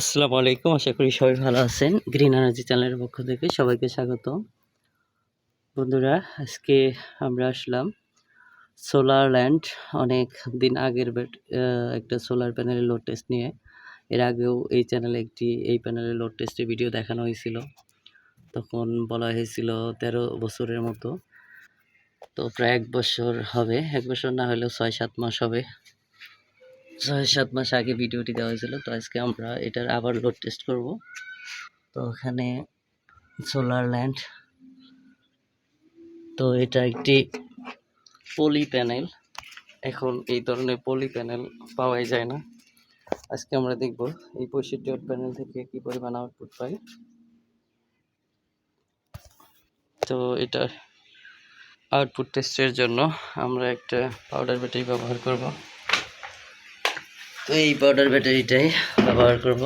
আসসালামু আলাইকুম, আশা করি সবাই ভালো আছেন। গ্রিন এনার্জি চ্যানেলের পক্ষ থেকে সবাইকে স্বাগত। বন্ধুরা, আজকে আমরা আসলাম সোলার ল্যান্ড অনেক দিন আগের একটা সোলার প্যানেলের লোড টেস্ট নিয়ে। এর আগেও এই চ্যানেলে একটি, এই প্যানেলের লোড টেস্টের ভিডিও দেখানো হয়েছিল। তখন বলা হয়েছিল তেরো বছরের মতো। তো প্রায় এক বছর হবে, এক বছর না হলেও ছয় সাত মাস হবে। ছয়, সাত মাস আগে ভিডিওটি দেওয়া হয়েছিল, তো আজকে আমরা এটার আবার লোড টেস্ট করব। তো ওখানে সোলার ল্যান্ড তো এটা একটি পলি প্যানেল এখন এই ধরনের পলি প্যানেল পাওয়াই যায় না। আজকে আমরা দেখব এই পঁয়ষট্টি ওয়াট প্যানেল থেকে কি পরিমাণ আউটপুট পাই। তো এটা আউটপুট টেস্টের জন্য আমরা একটা পাউডার ব্যাটারি ব্যবহার করব। তো এই পাউডার ব্যাটারিটাই ব্যবহার করব।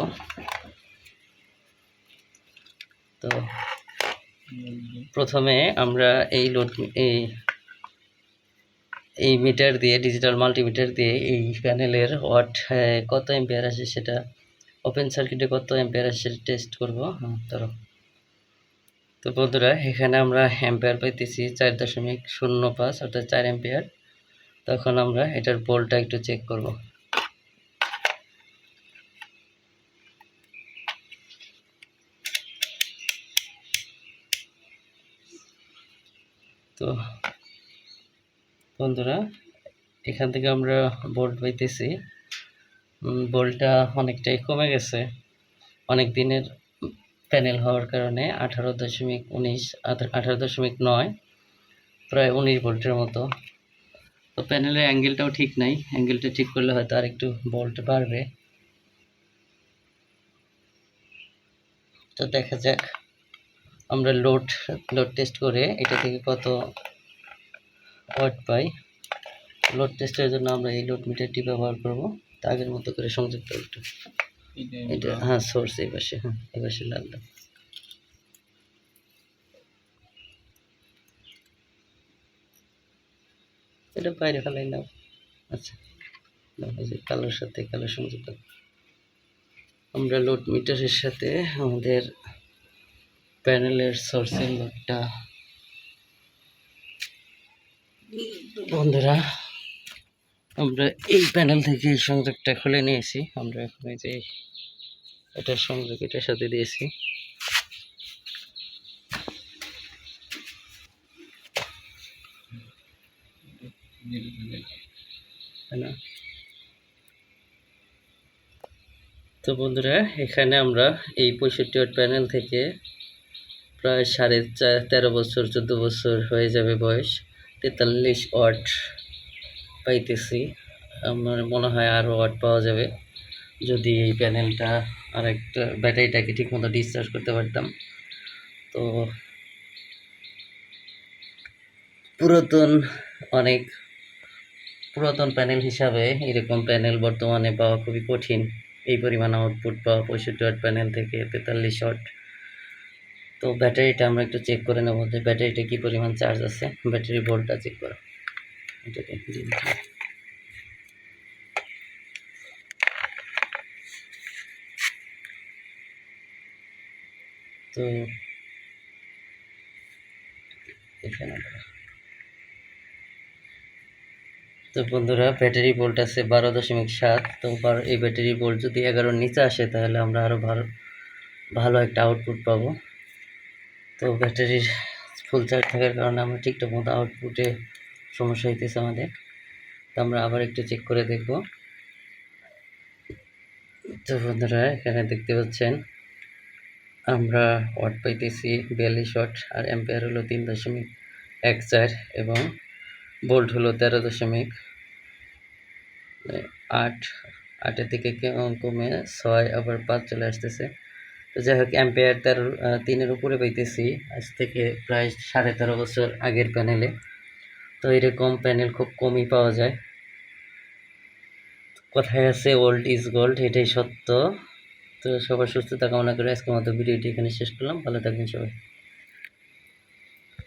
তো প্রথমে আমরা এই লোড এই এই মিটার দিয়ে ডিজিটাল মাল্টিমিটার দিয়ে এই প্যানেলের ওয়াট কত এম্পিয়ার আছে সেটা ওপেন সার্কিটে কত এম্পিয়ার আছে সেটা টেস্ট করব। ধরো। তো বন্ধুরা, এখানে আমরা অ্যাম্পিয়ার পাইতেছি চার দশমিক শূন্য পাঁচ, অর্থাৎ চার অ্যাম্পিয়ার তখন আমরা এটার বোল্টটা একটু চেক করব। তো বন্ধুরা, এখান থেকে আমরা বোল্ট পাইতেছি বোল্টটা অনেকটাই কমে গেছে। অনেক দিনের প্যানেল হওয়ার কারণে আঠারো দশমিক উনিশ আঠারো দশমিক নয়, প্রায় উনিশ ভোল্টের মতো। তো প্যানেলের অ্যাঙ্গেলটাও ঠিক নাই। অ্যাঙ্গেলটা ঠিক করলে হয়তো আর একটু ভোল্ট বাড়বে। তো দেখা যাক। আমরা লোড লোড টেস্ট করে এটা থেকে কত ওয়াট পাই। লোড টেস্টের জন্য আমরা এই লোড মিটারটি ব্যবহার করব। তা আগের মতো করে সংযুক্ত একটু। এটা হ্যাঁ সোর্স এই পাশে হ্যাঁ এই পাশে লাগল এটা বাইরে ফেলাই নাও। আচ্ছা কালোর সাথে কালো সংযুক্ত। আমরা লোড মিটারের সাথে আমাদের প্যানেলের সোর্সের লোডটা বন্ধুরা, আমরা এই প্যানেল থেকে এই সংযোগটা খুলে নিয়েছি। আমরা এখন যে এটার সংযোগ, এটার সাথে দিয়েছি। তো বন্ধুরা, এখানে আমরা এই পঁয়ষট্টি প্যানেল থেকে প্রায় সাড়ে চার তেরো বছর, চোদ্দ বছর হয়ে যাবে বয়স। তেতাল্লিশ ওয়াট পাইতেছি। আমার মনে হয় আরও ওয়াট পাওয়া যাবে। যদি এই প্যানেলটা আর একটা ব্যাটারিটাকে ঠিকমতো ডিসচার্জ করতে পারতাম। তো পুরাতন অনেক পুরাতন প্যানেল হিসাবে এরকম প্যানেল বর্তমানে পাওয়া খুবই কঠিন। এই পরিমাণ আউটপুট পাওয়া পঁয়ষট্টি ওয়াট প্যানেল থেকে তেতাল্লিশ ওয়াট। তো ব্যাটারিটা আমরা একটু চেক করে নেব যে ব্যাটারিটা কী পরিমাণ চার্জ আছে ব্যাটারি ভোল্টটা চেক করো এটাকে দিচ্ছি। তো। তো বন্ধুরা ব্যাটারি ভোল্ট আছে বারো দশমিক সাত তো এই ব্যাটারি ভোল্ট যদি এগারোর নিচে আসে, তাহলে আমরা আরও ভালো ভালো একটা আউটপুট পাবো তো ব্যাটারির ফুল চার্জ থাকার কারণে আমরা ঠিকঠাক মতো আউটপুটে সমস্যা হইতেছে আমাদের। তো আমরা আবার একটু চেক করে দেখব। তো বন্ধুরা, এখানে দেখতে পাচ্ছেন, আমরা ওয়াট পাইতেছি বিয়াল্লিশ ওয়াট আর অ্যাম্পিয়ার হলো তিন দশমিক এক চার এবং ভোল্ট হলো তেরো দশমিক আট। আটের দিকে কমে ছয়, আবার পাঁচ চলে আসতেছে। যাই হোক অ্যাম্পেয়ার তার তিনের উপরে পাইতেছি। আজ থেকে প্রায় সাড়ে তেরো বছর আগের প্যানেলে তো এরকম প্যানেল খুব কমই পাওয়া যায়। কথায় আছে ওল্ড ইজ গোল্ড এটাই সত্য। তো সবার সুস্থতা কামনা করে আজকের মতো ভিডিওটি এখানে শেষ করলাম। ভালো থাকবেন সবাই।